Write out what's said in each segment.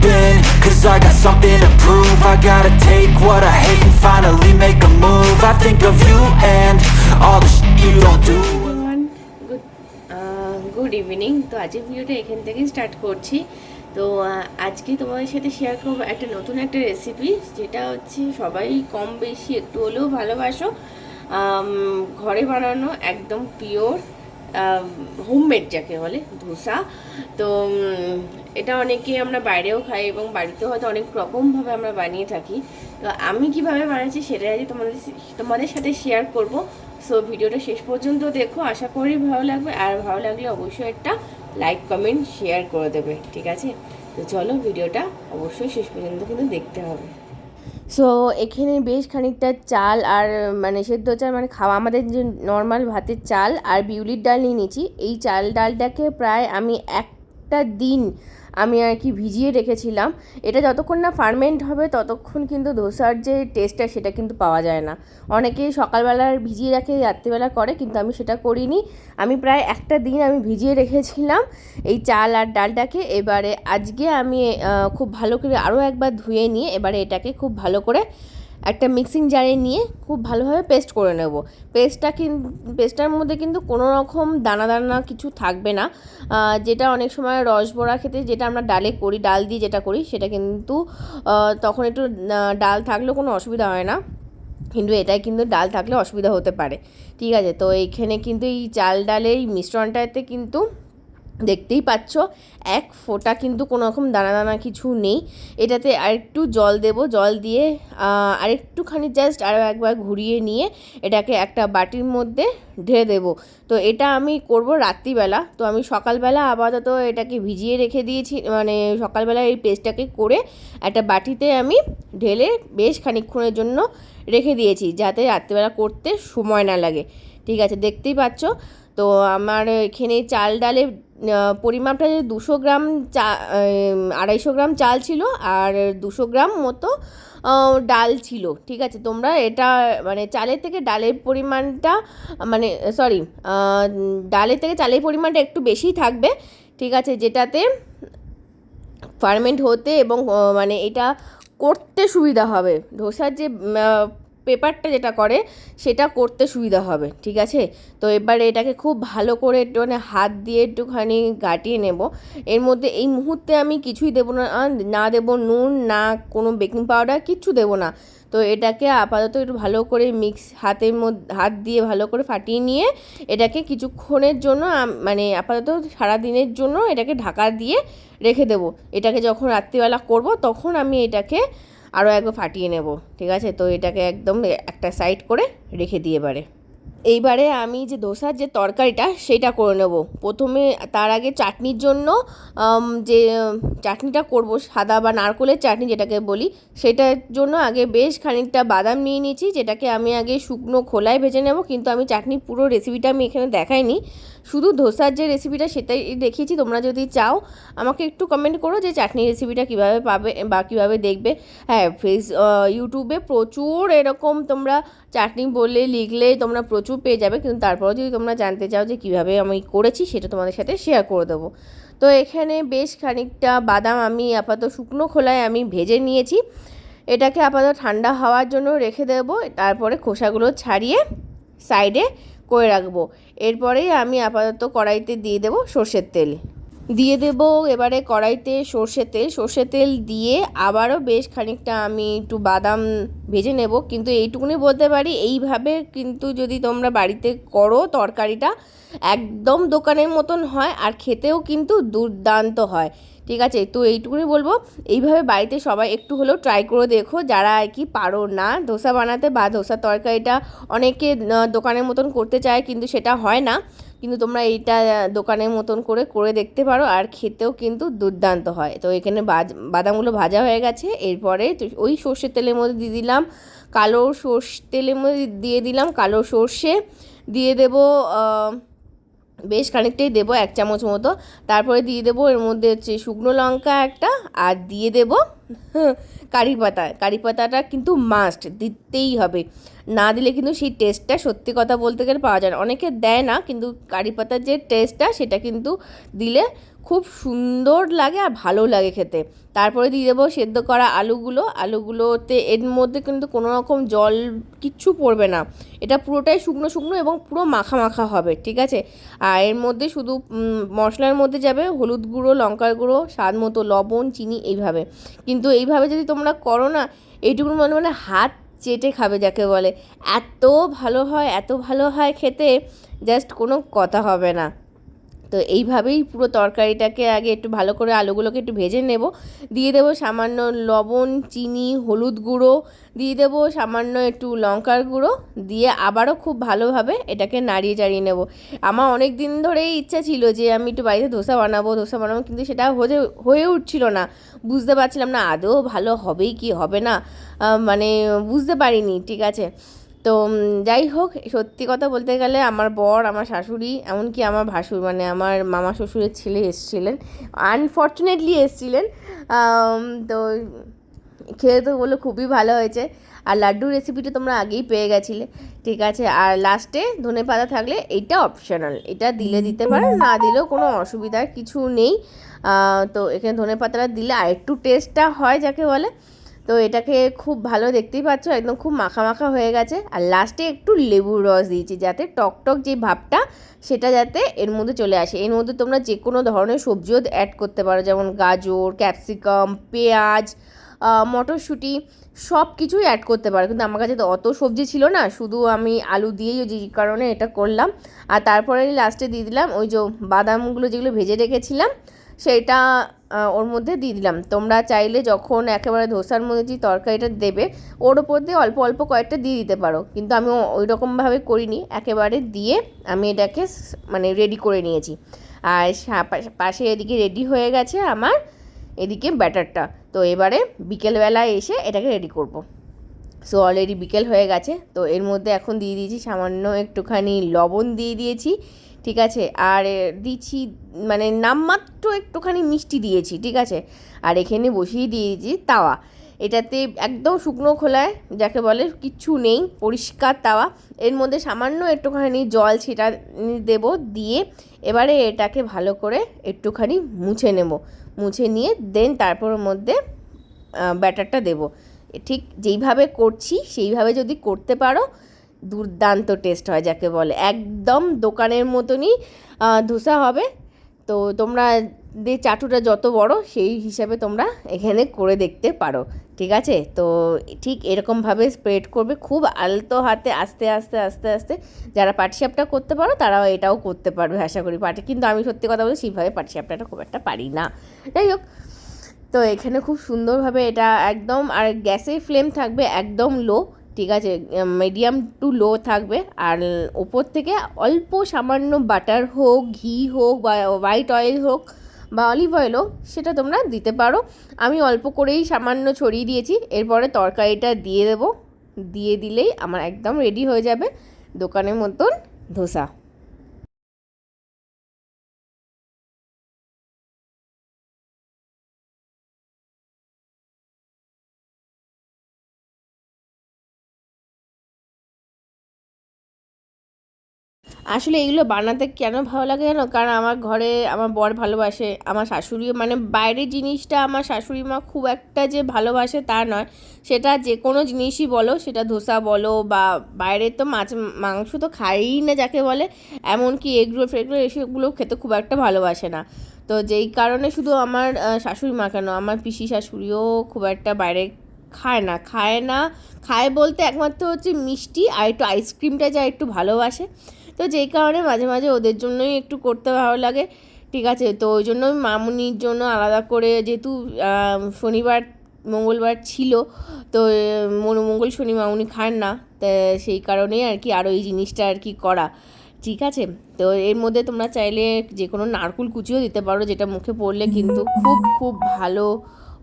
been Cause I got something to prove I gotta take what I hate and finally make a move I think of you and all the shit you don't do everyone good good evening তো আজকের ভিডিওটা এখান থেকেই start করছি তো আজকে তোমাদের সাথে শেয়ার করব একটা নতুন একটা রেসিপি যেটা হচ্ছে সবাই কম বেশি একটু হলেও ভালোবাসো ঘরে বানানো একদম পিওর হোমমেড যাকে বলে, ধোসা। তো এটা অনেকে আমরা বাইরেও খাই এবং বাড়িতেও হয়তো অনেক রকমভাবে আমরা বানিয়ে থাকি। তো আমি কীভাবে বানাচ্ছি সেটা আজকে তোমাদের তোমাদের সাথে শেয়ার করব। সো ভিডিওটা শেষ পর্যন্ত দেখো। আশা করি ভালো লাগবে। আর ভালো লাগলে অবশ্যই একটা লাইক কমেন্ট শেয়ার করে দেবে। ঠিক আছে? তো চলো, ভিডিওটা অবশ্যই শেষ পর্যন্ত কিন্তু দেখতে হবে। সো এখানে বেশ খানিকটা চাল আর মানে সেদ্ধ চাল মানে খাওয়া, আমাদের যে নর্মাল ভাতের চাল আর বিউলির ডাল নিয়ে নিয়েছি। এই চাল ডালটাকে প্রায় আমি একটা দিন আমি আর কি ভিজিয়ে রেখেছিলাম। এটা যতক্ষণ না ফার্মেন্ট হবে, ততক্ষণ কিন্তু ধোসার যে টেস্টটা সেটা কিন্তু পাওয়া যায় না। অনেকেই সকালবেলার ভিজিয়ে রাখে, রাত্রিবেলা করে, কিন্তু আমি সেটা করিনি। আমি প্রায় একটা দিন আমি ভিজিয়ে রেখেছিলাম এই চাল আর ডালটাকে। এবারে আজকে আমি খুব ভালো করে আরও একবার ধুয়ে নিয়ে, এবারে এটাকে খুব ভালো করে একটা মিক্সিং জারে নিয়ে খুব ভালোভাবে পেস্ট করে নেব। পেস্টটা কিন্তু পেস্টটার মধ্যে কিন্তু কোনো রকম দানা দানা কিছু থাকবে না। যেটা অনেক সময় রস বড়া খেতে যেটা আমরা ডালে করি, ডাল দিয়ে যেটা করি, সেটা কিন্তু তখন একটু ডাল থাকলেও কোনো অসুবিধা হয় না। কিন্তু এটাই কিন্তু ডাল থাকলে অসুবিধা হতে পারে। ঠিক আছে, তো এইখানে কিন্তু এই চাল ডালের এই মিশ্রণটাতে কিন্তু দেখতেই পাচ্ছ, এক ফোঁটা কিন্তু কোনো রকম দানা দানা কিছু নেই। এটাতে আরেকটু জল দেব, জল দিয়ে আরেকটুখানি জাস্ট আরও একবার ঘুরিয়ে নিয়ে এটাকে একটা বাটির মধ্যে ঢেলে দেব। তো এটা আমি করব রাত্রিবেলা। তো আমি সকালবেলা আপাতত এটাকে ভিজিয়ে রেখে দিয়েছি মানে সকালবেলা এই পেস্টটাকে করে একটা বাটিতে আমি ঢেলে বেশ খানিকক্ষণের জন্য রেখে দিয়েছি, যাতে রাত্রিবেলা করতে সময় না লাগে। ঠিক আছে, দেখতেই পাচ্ছ। তো আমার এখানে চাল ডালের পরিমাপটা দুশো গ্রাম চা আড়াইশো গ্রাম চাল ছিল আর দুশো গ্রাম মতো ডাল ছিল, ঠিক আছে? তোমরা এটা মানে চালের থেকে ডালের পরিমাণটা মানে সরি ডালের থেকে চালের পরিমাণটা একটু বেশিই থাকবে, ঠিক আছে? যেটাতে ফার্মেন্ট হতে এবং মানে এটা করতে সুবিধা হবে। ধোসার যে পেপারটা যেটা করে, সেটা করতে সুবিধা হবে, ঠিক আছে? তো এবারে এটাকে খুব ভালো করে একটু মানে হাত দিয়ে একটুখানি গাটিয়ে নেব। এর মধ্যে এই মুহূর্তে আমি কিছুই দেবো না না দেবো নুন, না কোনো বেকিং পাউডার, কিচ্ছু দেবো না। তো এটাকে আপাতত একটু ভালো করে মিক্স হাতের মধ্যে, হাত দিয়ে ভালো করে ফাটিয়ে নিয়ে এটাকে কিছুক্ষণের জন্য মানে আপাতত সারা দিনের জন্য এটাকে ঢাকা দিয়ে রেখে দেবো। এটাকে যখন রাত্রিবেলা করব, তখন আমি এটাকে আরও একবার ফাটিয়ে নেব, ঠিক আছে? তো এটাকে একদম একটা সাইড করে রেখে দিয়ে এবারে। এইবারে আমি যে ধোসার যে তরকারিটা, সেটা করে নেব। প্রথমে তার আগে চাটনির জন্য যে, চাটনিটা করব, সাদা বা নারকোলের চাটনি যেটাকে বলি, সেটার জন্য আগে বেশ খানিকটা বাদাম নিয়ে নিয়েছি, যেটাকে আমি আগে শুকনো খোলায় ভেজে নেব, কিন্তু আমি চাটনি পুরো রেসিপিটা আমি এখানে দেখাইনি। শুধু ধোসার যে রেসিপিটা সেটাই দেখিয়েছি, তোমরা যদি চাও, আমাকে একটু কমেন্ট করো যে চাটনি রেসিপিটা কীভাবে পাবে বা কীভাবে দেখবে। হ্যাঁ ফেস ইউটিউবে প্রচুর এরকম তোমরা চাটনি বললে, লিখলে তোমরা প্রচুর পেয়ে যাবে, কিন্তু তারপরেও যদি তোমরা জানতে চাও যে কীভাবে আমি করেছি, সেটা তোমাদের সাথে শেয়ার করে দেবো। তো এখানে বেশ খানিকটা বাদাম আমি আপাতত শুকনো খোলায় আমি ভেজে নিয়েছি। এটাকে আপাতত ঠান্ডা হওয়ার জন্য রেখে দেবো, তারপরে খোসাগুলো ছাড়িয়ে সাইডে করে রাখব। এরপরেই আমি আপাতত কড়াইতে দিয়ে দেবো সর্ষের তেল। দিয়ে দেব এবারে কড়াইতে সর্ষে তেল। সর্ষে তেল দিয়ে আবারও বেশ খানিকটা আমি একটু বাদাম ভেজে নেব। কিন্তু এইটুকুনি বলতে পারি, এইভাবে কিন্তু যদি তোমরা বাড়িতে করো তরকারিটা, একদম দোকানের মতন হয় আর খেতেও কিন্তু দুর্দান্ত হয়। ঠিক আছে? তো এইটুকুনি বলব। এইভাবে বাড়িতে সবাই একটু হলেও ট্রাই করে দেখো। যারা আর কি পারো না, ধোসা বানাতে বা ধোসা তরকারিটা অনেকে দোকানের মতন করতে চায় কিন্তু সেটা হয় না। কিন্তু তোমরা এইটা দোকানের মতন করে করে দেখতে পারো আর খেতেও কিন্তু দুর্দান্ত হয়। তো এখানে বাদামগুলো ভাজা হয়ে গেছে। এরপরে ওই সর্ষের তেলের মধ্যে দিয়ে দিলাম। কালো সর্ষে তেলের মধ্যে দিয়ে দিলাম কালো সর্ষে। দিয়ে দেবো বেশ খানিকটাই দেবো, এক চামচ মতো। তারপরে দিয়ে দেবো এর মধ্যে হচ্ছে শুকনো লঙ্কা একটা, আর দিয়ে দেবো কারি পাতা। কারি পাতাটা কিন্তু মাস্ট দিতেই হবে। না দিলে কিন্তু সেই টেস্টটা সত্যি কথা বলতে গেলে পাওয়া যায় না। অনেকে দেয় না, কিন্তু কারি পাতার যে টেস্টটা সেটা কিন্তু দিলে খুব সুন্দর লাগে আর ভালো লাগে খেতে। তারপরে দিয়ে দেবো সেদ্ধ করা আলুগুলো। আলুগুলোতে এর মধ্যে কিন্তু কোনো রকম জল কিচ্ছু পড়বে না। এটা পুরোটাই শুকনো শুকনো এবং পুরো মাখা মাখা হবে, ঠিক আছে? আর এর মধ্যে শুধু মশলার মধ্যে যাবে হলুদ গুঁড়ো, লঙ্কার গুঁড়ো, স্বাদ মতো লবণ, চিনি এইভাবে। কিন্তু এইভাবে যদি তোমরা করো না, এইটুকুর মনে মানে হাত চেটে খাবে যাকে বলে। এত ভালো হয়, এত ভালো হয় খেতে, জাস্ট কোনো কথা হবে না। তো এইভাবেই পুরো তরকারিটাকে আগে একটু ভালো করে আলুগুলোকে একটু ভেজে নেব। দিয়ে দেবো সামান্য লবণ, চিনি, হলুদ গুঁড়ো। দিয়ে দেবো সামান্য একটু লঙ্কার গুঁড়ো। দিয়ে আবারও খুব ভালোভাবে এটাকে নাড়িয়ে চাড়িয়ে নেব। আমার অনেক দিন ধরেই ইচ্ছা ছিল যে আমি একটু বাড়িতে ধোসা বানাবো ধোসা বানাবো, কিন্তু সেটা হয়ে হয়ে উঠছিল না। বুঝতে পারছিলাম না, আদৌ ভালো হবেই কি হবে না? মানে বুঝতে পারিনি, ঠিক আছে? তো যাই হোক, সত্যি কথা বলতে গেলে আমার বর, আমার শাশুড়ি, এমনকি আমার ভাসুর মানে আমার মামা শ্বশুরের ছেলে এসেছিলেন। আনফর্চুনেটলি এসেছিলেন। তো খেয়ে তো বলল খুবই ভালো হয়েছে। আর লাড্ডুর রেসিপিটা তোমরা আগেই পেয়ে গেছিলে, ঠিক আছে? আর লাস্টে ধনে পাতা থাকলে এইটা অপশনাল এটা দিলে দিতে পারো, না দিলেও কোনো অসুবিধার কিছু নেই। তো এখানে ধনে পাতাটা দিলে আর একটু টেস্টটা হয়, যাকে বলে। তো এটাকে খুব ভালো দেখতেই পাচ্ছ, একদম খুব মাখা মাখা হয়ে গেছে। আর লাস্টে একটু লেবুর রস দিয়েছি যাতে টক টক যে ভাবটা, সেটা যাতে এর মধ্যে চলে আসে। এর মধ্যে তোমরা যে কোনো ধরনের সবজিও অ্যাড করতে পারো, যেমন গাজর ক্যাপসিকাম পেঁয়াজ মটরশুঁটি সব কিছুই অ্যাড করতে পারো। কিন্তু আমার কাছে তো অত সবজি ছিল না, শুধু আমি আলু দিয়েই যে কারণে এটা করলাম। আর তারপরে লাস্টে দিয়ে দিলাম ওই যে বাদামগুলো যেগুলো ভেজে রেখেছিলাম সেটা ওর মধ্যে দিয়ে দিলাম। তোমরা চাইলে যখন একেবারে ধোসার মধ্যে যে তরকারিটা দেবে, ওর ওপর দিয়ে অল্প অল্প কয়েকটা দিয়ে দিতে পারো। কিন্তু আমি ওই রকমভাবে করিনি। একেবারে দিয়ে আমি এটাকে মানে রেডি করে নিয়েছি। আর পাশে এদিকে রেডি হয়ে গেছে আমার এদিকে ব্যাটারটা। তো এবারে বিকেলবেলা এসে এটাকে রেডি করব। সো অলরেডি বিকেল হয়ে গেছে। তো এর মধ্যে এখন দিয়ে দিয়েছি সামান্য একটুখানি লবণ দিয়ে দিয়েছি। ঠিক আছে? আর দিচ্ছি মানে নামমাত্র একটুখানি মিষ্টি দিয়েছি, ঠিক আছে? আর এখানে বসিয়ে দিয়েছি তাওয়া। এটাতে একদম শুকনো খোলায়, যাকে বলে কিচ্ছু নেই, পরিষ্কার তাওয়া। এর মধ্যে সামান্য একটুখানি জল সেটা দেব, দিয়ে এবারে এটাকে ভালো করে একটুখানি মুছে নেব। মুছে নিয়ে দেন তারপর মধ্যে ব্যাটারটা দেবো। ঠিক যেইভাবে করছি, সেইভাবে যদি করতে পারো দুর্দান্ত টেস্ট হয় যাকে বলে। একদম দোকানের মতনই ধোসা হবে। তো তোমরা যে চাটুটা যত বড়, সেই হিসাবে তোমরা এখানে করে দেখতে পারো। ঠিক আছে? তো ঠিক এরকমভাবে স্প্রেড করবে। খুব আলতো হাতে আস্তে আস্তে আস্তে আস্তে যারা পাটিসাপটা করতে পারো, তারাও এটাও করতে পারবে, আশা করি। পাটি কিন্তু আমি সত্যি কথা বলছি, সেইভাবে পাটিসাপটাটা খুব একটা পারি না। যাই হোক, তো এখানে খুব সুন্দরভাবে এটা একদম, আর গ্যাসের ফ্লেম থাকবে একদম লো। ঠিক আছে মিডিয়াম টু লো থাকবে। আর ওপর থেকে অল্প সামান্য বাটার হোক, ঘি হোক বা হোয়াইট অয়েল হোক বা অলিভ অয়েল হোক, সেটা তোমরা দিতে পারো। আমি অল্প করেই সামান্য ছড়িয়ে দিয়েছি। এরপরে তরকারিটা দিয়ে দেবো। দিয়ে দিলেই আমার একদম রেডি হয়ে যাবে। দোকানের মতন ধোসা। আসলে এগুলো বানাতে কেন ভালো লাগে জানো? কারণ আমার ঘরে আমার বর ভালোবাসে, আমার শাশুড়িও মানে বাইরের জিনিসটা আমার শাশুড়ি মা খুব একটা যে ভালোবাসে তা নয়। সেটা যে কোনো জিনিসই বলো, সেটা ধোসা বলো বা বাইরের তো মাছ, মাংস তো খাইই না যাকে বলে, এমনকি এগরোল ফেগরোল এসবগুলো খেতে খুব একটা ভালোবাসে না। তো যেই কারণে শুধু আমার শাশুড়ি মা কেন, আমার পিসি শাশুড়িও খুব একটা বাইরে খায় না। খায় না, খায় বলতে একমাত্র হচ্ছে মিষ্টি আর একটু আইসক্রিমটা যা একটু ভালোবাসে। তো যেই কারণে মাঝে মাঝে ওদের জন্যই একটু করতে ভালো লাগে। ঠিক আছে, তো ওই জন্য মামুনির জন্য আলাদা করে যেহেতু শনিবার, মঙ্গলবার ছিল, তো মঙ্গল শনি মামুনি খান না সেই কারণেই আর কি আরও এই জিনিসটা আর কি করা। ঠিক আছে, তো এর মধ্যে তোমরা চাইলে যে কোনো নারকুল কুচিও দিতে পারো, যেটা মুখে পড়লে কিন্তু খুব খুব ভালো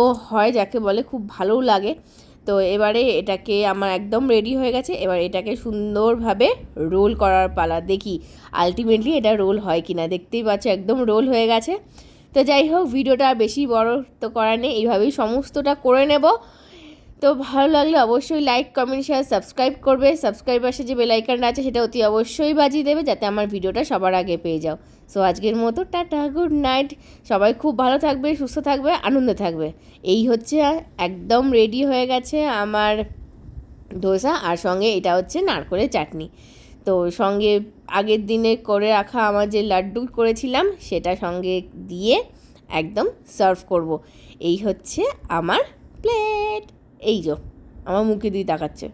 ও হয়, যাকে বলে খুব ভালোও লাগে। তো এবারে এটাকে আমার একদম রেডি হয়ে গেছে। এবার এটাকে সুন্দরভাবে রোল করার পালা। দেখি আলটিমেটলি এটা রোল হয় কিনা। দেখতেই পাচ্ছ একদম রোল হয়ে গেছে। তো যাই হোক, ভিডিওটা বেশি বড় তো করা নেই। এইভাবেই সমস্তটা করে নেব। তো ভালো লাগলে অবশ্যই লাইক কমেন্ট শেয়ার সাবস্ক্রাইব করবে। সাবস্ক্রাইব পাশে যে বেলাইকানটা আছে, সেটা অতি অবশ্যই বাজিয়ে দেবে যাতে আমার ভিডিওটা সবার আগে পেয়ে যাও। সো আজকের মতো টাটা গুড নাইট সবাই খুব ভালো থাকবে, সুস্থ থাকবে, আনন্দে থাকবে। এই হচ্ছে একদম রেডি হয়ে গেছে আমার ধোসা আর সঙ্গে এটা হচ্ছে নারকলের চাটনি। তো সঙ্গে আগের দিনে করে রাখা আমার যে লাড্ডু করেছিলাম, সেটা সঙ্গে দিয়ে একদম সার্ভ করব। এই হচ্ছে আমার প্লেট এই যো আমার মুখে দিয়ে তাকাচ্ছে।